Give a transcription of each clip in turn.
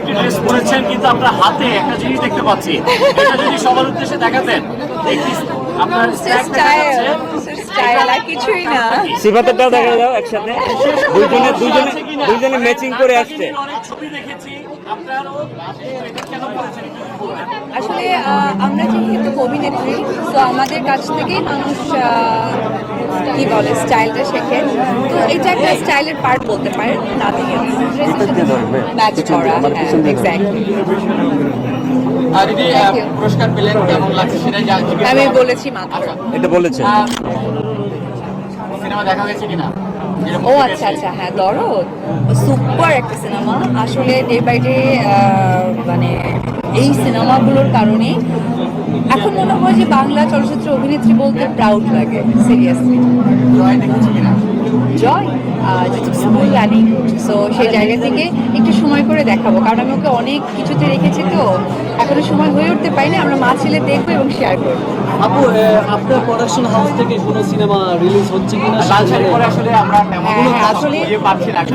একটি ড্রেস পরেছেন কিন্তু আপনার হাতে একটা জিনিস দেখতে পাচ্ছি। এটা যদি সবার উদ্দেশ্যে দেখাতেন একটি আপনার স্ট্যাক দেখা যাচ্ছে। স্টাইল আর কিছুই না। সিফাতেরটাও দেখা যাও একসাথে। দুইজনে দুইজনে দুইজনে ম্যাচিং করে আসছে। অনেক ছবি দেখেছি। আপনারও হাতে এটা কেন পরেছেন? একটু বলবেন? আসলে আমরা যেহেতু অভিনেত্রী তো আমাদের কাছ থেকেই মানুষ কি বলে স্টাইলটা শেখে। তো এটা একটা স্টাইলের পার্ট বলতে পারেন নাথিং ম্যাচ করা হ্যাঁ এক্স্যাক্টলি you. পুরস্কার পেলেন কেমন লাগছে আমি বলেছি মাত্র। আচ্ছা। এটা বলেছে সিনেমা দেখা কিনা? ও আচ্ছা আচ্ছা হ্যাঁ দরদ। সুপার একটা সিনেমা। আসলে ডে বাই ডে মানে এই সিনেমাগুলোর কারণে এখন মনে হয় যে বাংলা চলচ্চিত্র অভিনেত্রী বলতে প্রাউড লাগে seriously Joy school running so সেই জায়গা থেকে একটু সময় করে দেখাবো। কারণ আমি ওকে অনেক কিছুতে রেখেছি তো। এখনও সময় হয়ে উঠতে পারিনি। আমরা মা ছেলে দেখব এবং শেয়ার করব। আপু আপনার প্রোডাকশন হাউস থেকে কোনো সিনেমা রিলিজ হচ্ছে কিনা? আসলে আমরা হ্যাঁ, আসলে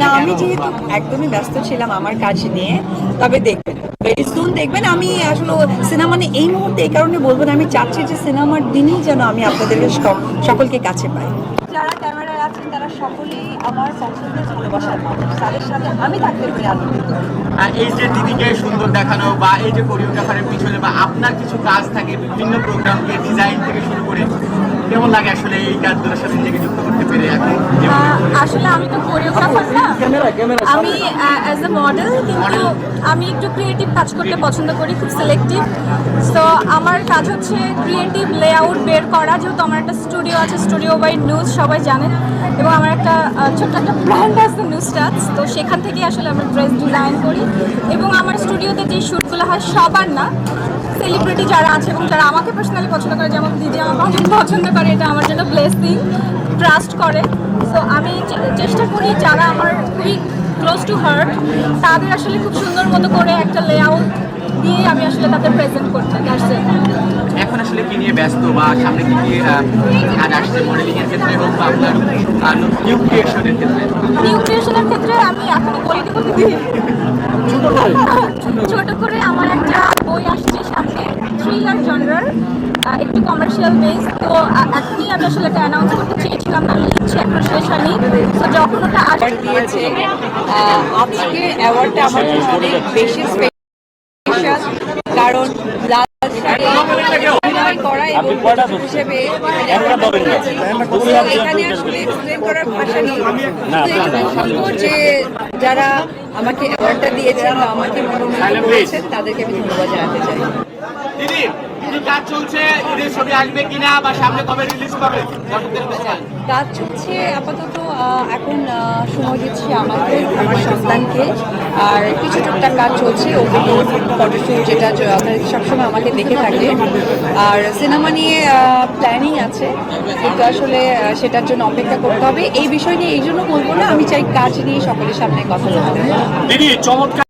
না। আমি যেহেতু একদমই ব্যস্ত ছিলাম আমার কাজ নিয়ে তবে দেখবেন। ভেরি সুন দেখবেন আমি আসলে সিনেমা মানে এই মুহূর্তে এই কারণে বলব না আমি চাচ্ছি যে সিনেমার দিনেই যেন আমি আপনাদের সকলকে কাছে পাই। সকলেই আমার পছন্দের ভালোবাসার মানুষ। তাদের সাথে আমি থাকতে পেরে আনন্দিত। এই যে দিদিকে সুন্দর দেখানো বা এই যে কোরিওগ্রাফারের পিছনে বা আপনার কিছু কাজ থাকে বিভিন্ন প্রোগ্রামকে ডিজাইন থেকে শুরু করে কেমন লাগে আসলে এই কাজগুলোর সাথে নিজেকে যুক্ত করতে পেরে এখন? আসলে আমি তো কোরিওগ্রাফার না। ক্যামেরা ক্যামেরা আমি অ্যাজ এ মডেল কিন্তু আমি একটু ক্রিয়েটিভ কাজ করতে পছন্দ করি খুব সিলেক্টিভ সো আমার কাজ হচ্ছে ক্রিয়েটিভ লেআউট বের করা যেহেতু আমার একটা স্টুডিও আছে স্টুডিও বাই নিউজ সবাই জানেন। এবং আমার একটা ছোট্ট একটা ব্র্যান্ড আছে নিউজ তো সেখান থেকে আসলে আমরা ড্রেস ডিজাইন করি। এবং আমার স্টুডিওতে যে শ্যুটগুলো হয়, সবার না সেলিব্রিটি যারা আছে এবং যারা আমাকে পার্সোনালি পছন্দ করে, যেমন দিদি আমাকে পছন্দ করে, এটা আমার জন্য ব্লেসিং ট্রাস্ট করে। সো আমি চেষ্টা করি যারা আমার খুবই ক্লোজ টু হার্ট তাদের আসলে খুব সুন্দর মতো করে একটা লেআউট দিয়ে আমি আসলে তাদের প্রেজেন্ট করতে। দ্যাটস আসলে কি নিয়ে ব্যস্ত বা সামনে কি কি কাজ আসছে মডেলিং এর ক্ষেত্রে হোক বা আপনার নিউ ক্রিয়েশনের ক্ষেত্রে? নিউ ক্রিয়েশনের ক্ষেত্রে আমি এখন বলে দেবো দিদি ছোট করে আমার একটা বই আসছে সামনে থ্রিলার জনরার একটু কমার্শিয়াল বেস তো এখনই আমি আসলে এটা অ্যানাউন্স করতে চেয়েছিলাম আমি লিখছি এখন শেষ হয়নি। তো যখন ওটা আসবে দিয়েছে আজকে অ্যাওয়ার্ডটা আমার জন্য অনেক বেশি স্পেশাল কারণ লাল শাড়ি অভিনয় করা এবং হিসেবে এখানে আসলে এক্সপ্লেন করার ভাষা নেই। যে যারা আমাকে অ্যাওয়ার্ডটা দিয়েছেন বা আমাকে মনোনীত করেছেন তাদেরকে আমি ধন্যবাদ জানাতে চাই। কাজ চলছে? ঈদের ছবি আসবে কিনা বা সামনে কবে রিলিজ করবে দর্শকদের কাজ চলছে আপাতত এখন সময় দিচ্ছি আমাকে আমার সন্তানকে। আর কিছু টুকটাক কাজ চলছে অভিনয় ফটোশ্যুট যেটা আপনারা সবসময় আমাকে দেখে থাকে আর সিনেমা নিয়ে প্ল্যানিং আছে কিন্তু আসলে সেটার জন্য অপেক্ষা করতে হবে। এই বিষয় নিয়ে এই জন্য বলব না আমি চাই কাজ নিয়ে সকলের সামনে কথা বলতে। দিদি চমৎকার